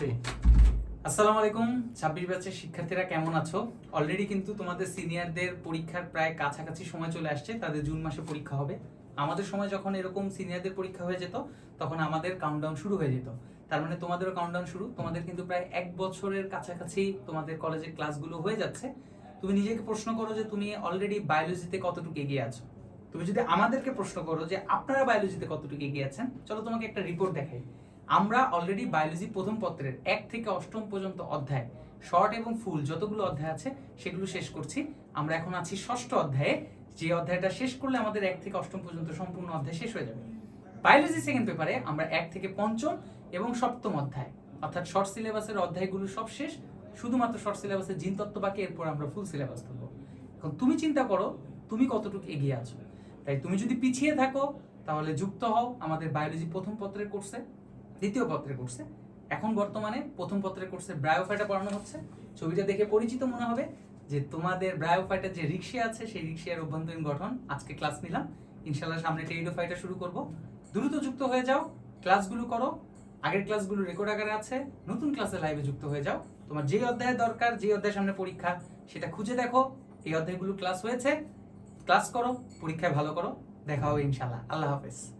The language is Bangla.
থ্রি আসসালামু আলাইকুম, ছাব্বিশ ব্যাচের শিক্ষার্থীরা কেমন আছো? অলরেডি কিন্তু তোমাদের সিনিয়রদের পরীক্ষার প্রায় কাছাকাছি সময় চলে আসছে, তাদের জুন মাসে পরীক্ষা হবে। আমাদের সময় যখন এরকম সিনিয়রদের পরীক্ষা হয়ে যেত, তখন আমাদের কাউন্টডাউন শুরু হয়ে যেত। তার মানে তোমাদেরও কাউন্টডাউন শুরু, তোমাদের কিন্তু প্রায় এক বছরের কাছাকাছি তোমাদের কলেজের ক্লাসগুলো হয়ে যাচ্ছে। তুমি নিজেকে প্রশ্ন করো যে তুমি অলরেডি বায়োলজিতে কতটুকু এগিয়ে আছো? তুমি যদি আমাদেরকে প্রশ্ন করো যে আপনারা বায়োলজিতে কতটুকু এগিয়ে আছেন, চলো তোমাকে একটা রিপোর্ট দেখাই। আমরা অলরেডি বায়োলজি প্রথম পত্রের এক থেকে অষ্টম পর্যন্ত অধ্যায় শর্ট এবং ফুল যতগুলো অধ্যায় আছে, সেগুলো শেষ করছি। আমরা এখন আছি ষষ্ঠ অধ্যায়ে, যে অধ্যায়টা শেষ করলে আমাদের এক থেকে অষ্টম পর্যন্ত সম্পূর্ণ অধ্যায় শেষ হয়ে যাবে। বায়োলজি সেকেন্ড পেপারে আমরা এক থেকে পঞ্চম এবং সপ্তম অধ্যায়, অর্থাৎ শর্ট সিলেবাসের অধ্যায়গুলো সব শেষ, শুধুমাত্র শর্ট সিলেবাসের জিন তত্ত্ব বাকি, এরপর আমরা ফুল সিলেবাস ধরবো এখন তুমি চিন্তা করো, তুমি কতটুকু এগিয়ে আছো? তাই তুমি যদি পিছিয়ে থাকো, তাহলে যুক্ত হও আমাদের বায়োলজি প্রথম পত্রের কোর্সে দ্বিতীয় পত্রের কোর্সে এখন বর্তমানে প্রথম পত্রের কোর্সে ব্রায়োফাইটা পড়ানো হচ্ছে। ছবিটা দেখে পরিচিত মনে হবে যে তোমাদের ব্রায়োফাইটার যে রিক্সা আছে, সেই রিক্সার অভ্যন্তরীণ গঠন আজকে ক্লাস নিলাম। ইনশাল্লাহ সামনে টেরিডোফাইটা শুরু করব। দ্রুত যুক্ত হয়ে যাও ক্লাসগুলো করো। আগের ক্লাসগুলো রেকর্ড আকারে আছে, নতুন ক্লাসে লাইভে যুক্ত হয়ে যাও। তোমার যে অধ্যায় দরকার যে অধ্যায় সামনে পরীক্ষা, সেটা খুঁজে দেখো। এই অধ্যায়গুলো ক্লাস হয়েছে। ক্লাস করো, পরীক্ষায় ভালো করো। দেখা হবে ইনশাল্লাহ আল্লাহ হাফেজ।